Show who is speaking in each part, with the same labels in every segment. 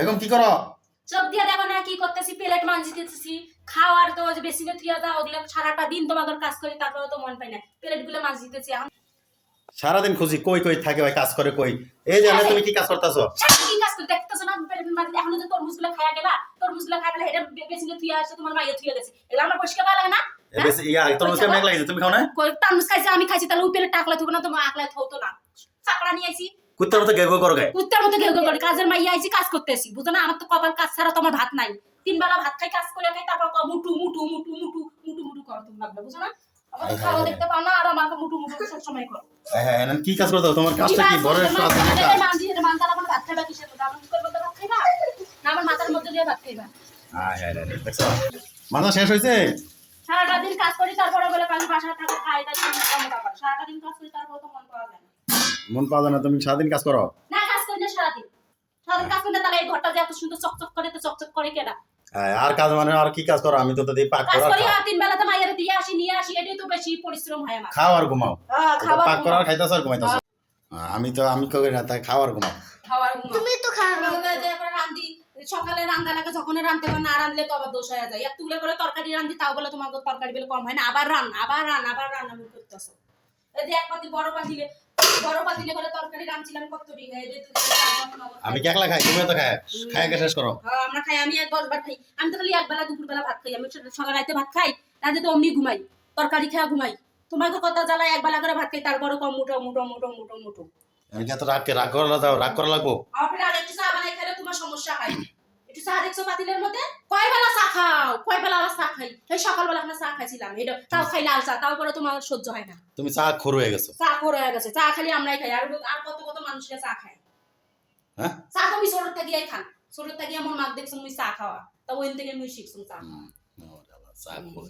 Speaker 1: এখন কি করো?
Speaker 2: চোখ দিয়ে দেখো না কি করতেছি প্লেট মানজিতেছি খাওয়ার তো যে বেসিনে থিয়া দাও ওগুলো সারাটা দিন তোমাদের কাজ করি তারপরে তো মন পাই না। প্লেটগুলো মানজিতেছি এখন।
Speaker 1: সারাদিন খুঁজি কই কই থাকে ভাই কাজ করে কই? এই আমি তুমি কি কাজ করতেছো?
Speaker 2: কি কাজ করি? দেখতেছো না প্লেট মানজি এখন যে তরমুজগুলো খাইয়া গেলা তরমুজগুলো খাইয়া গেলে এটা বেসিনে থিয়া আসছে তোমার মাইয়া থিয়া গেছে। এগুলো আমার পরিষ্কার ভালো লাগে না?
Speaker 1: ইয়া তোর মুখে মেঘ তুমি খাও না?
Speaker 2: তরমুজ খাইছে আমি খাইছি তাহলে উপরে টাকলা থাকবে না তোমার আকলা থাকতো না। চাকরা নিয়ে আইছি।
Speaker 1: কুত্তার মতো গেগো করো গায়ে।
Speaker 2: কুত্তার মতো কেউ করে কাজের মাইয়া আইছি কাজ করতেছি। বুঝো না আমার তো কপাল কাজ ছাড়া তোমার ভাত নাই। তিন বেলা ভাত খাই কাজ করে খাই তারপর কও মুটু মুটু মুটু মুটু মুটু মুটু করো তুমি লাগবে বুঝো না? আমার খাওয়া দেখতে পাও না আর আমার মুটু মুটু সব সময় করো।
Speaker 1: হ্যাঁ হ্যাঁ এখন কি কাজ করতে হবে? তোমার কাজটা কি বড় একটা না কাজ?
Speaker 2: মানজি এটা মানতা আমার ভাত খাইবা কিসের মধ্যে? আমার মুখের মধ্যে ভাত খাইবা? না আমার মাথার মধ্যে দিয়ে ভাত খাইবা।
Speaker 1: হ্যাঁ হ্যাঁ হ্যাঁ, দেখছ? মাথা শেষ হয়েছে?
Speaker 2: সারাটা দিন কাজ করি তারপরে বলে কাল বাসায় থাকো খাই তাই সারাটা দিন কাজ করি তারপরে তো মন পাওয়া যায় না।
Speaker 1: মন পাওয়া যায় না তুমি সারাদিন কাজ করো।
Speaker 2: না কাজ করি না সারাদিন। সারাদিন কাজ করি না তাহলে এই ঘরটা যে এত সুন্দর চকচক করে তো চকচক করে কেডা?
Speaker 1: হ্যাঁ, আর কাজ মানে আর কি কাজ করো? আমি তো তাদের পাক করা
Speaker 2: করি আর তিন বেলাতে মাইয়ারে দিয়ে আসি নিয়ে আসি এটাই তো বেশি পরিশ্রম হয় আমার।
Speaker 1: খাও আর ঘুমাও।
Speaker 2: হ্যাঁ, খাবার
Speaker 1: পাক করার খাইতেছ আর ঘুমাইতেছ? আমি তো আমি করি না তাই খাও আর ঘুমাও।
Speaker 2: খাবার
Speaker 3: তুমি তো খাও। না।
Speaker 2: রান্ধি সকালে রান্দা লাগে যখন রান্ধতে পারে না রান্ধলে তো আবার দোষ হয়ে যায়। এতগুলো করে তরকারি রান্ধি তাও বলে তোমার তরকারি বেলে কম হয় না। আবার রান আবার রান আবার রান আমি করতেছো। এই যে এক পাতি বড় পাতিলে তুমি
Speaker 1: আমি কি একলা খাই? তুমিও তো খাই খাই কে শেষ করো।
Speaker 2: হ্যাঁ, আমরা খাই আমি এক দশ বার খাই। আমি তো খালি একবেলা দুপুর বেলা ভাত খাই আমি সকাল রাতে ভাত খাই রাতে তো অমনি ঘুমাই তরকারি খেয়ে ঘুমাই। তোমাকে কত জ্বালায় একবেলা করে ভাত খাই তারপরে কম মুটো মুটো মুটো মুটো মুটো।
Speaker 1: আমি কি এত রাগ রাগ করা যাও রাগ করা লাগবো?
Speaker 2: আমার ফের আর একটু চা বানাই খেলে তোমার সমস্যা হয়। চা দেখছ পাতিলের মধ্যে কয় বেলা চা খাও? কয় বেলা চা খাই এই সকালবেলা এখানে চা খাইছিলাম। এটা তাও খাই লাল চা তাও করে তোমার সহ্য হয় না।
Speaker 1: তুমি চা খোর হয়ে গেছো।
Speaker 2: চা করে হয়ে গেছে। চা খালি আমরাই খাই। আর আর কত কত মানুষরা চা খায়।
Speaker 1: হ্যাঁ?
Speaker 2: চা তো আমি ছোটোর থেকে খান। ছোটোর থেকে আমার মাক দেখছ মুই চা খাওয়া। তা ওই থেকে মুই শিখছো চা।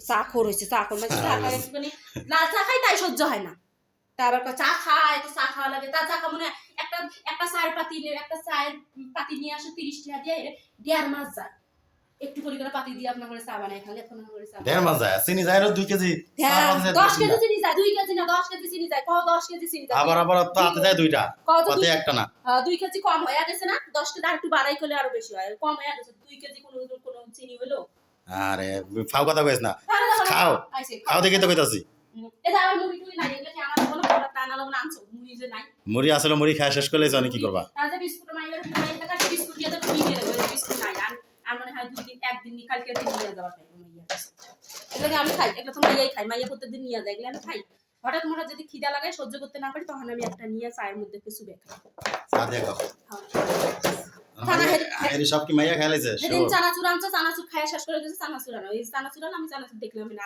Speaker 1: চা খোর।
Speaker 2: হয়েছে। চা খোর মানে চা খাই লাল চা খাই তাই সহ্য হয় না। তা আবার চা খায় তো চা খাওয়া লাগে। তা চা খা মানে একটা চায়ের পাতি একটা চায়ের পাতি নিয়ে আসে তিরিশ টাকা দিয়ে দেড় মাস যায়। একটু করে করে পাতি দিয়ে আপনার করে চা বানায় খালে এখন করে চা
Speaker 1: দেড় মাস যায় চিনি যায় দুই কেজি
Speaker 2: হ্যাঁ, দশ কেজি চিনি যায় দুই কেজি না দশ কেজি চিনি যায় কও দশ কেজি চিনি যায়?
Speaker 1: আবার আবার তো হাতে যায় দুইটা
Speaker 2: কত
Speaker 1: একটা না।
Speaker 2: হ্যাঁ, দুই কেজি কম হয়ে গেছে না দশ কেজি আর একটু বাড়াই করলে আরও বেশি হয় কম হয়ে গেছে দুই কেজি কোনো কোনো চিনি হলো।
Speaker 1: আরে ফাও কথা কইস না খাও। খাও দেখে তো কইতাছি।
Speaker 2: এটা আবার মুড়ি টুড়ি নাই এগুলো আমার মুড়ি
Speaker 1: আসলে মুড়ি খায় শেষ করলে জানি কি করবা?
Speaker 2: হয় আমি খাই তো মাইয়াই খাই মাইয়া প্রত্যেকদিন নিয়ে যায় আমি খাই। হঠাৎ মোটা যদি খিদা সহ্য করতে না পারি তখন আমি একটা নিয়ে চায়ের মধ্যে
Speaker 1: চা দিয়ে খাও।
Speaker 2: খানা
Speaker 1: সব কি মাইয়া
Speaker 2: সেদিন চানাচুর আনছো চানাচুর খাই শেষ করে দিয়েছে চানাচুর আনো। এই চানাচুর আমি চানাচুর দেখলাম না।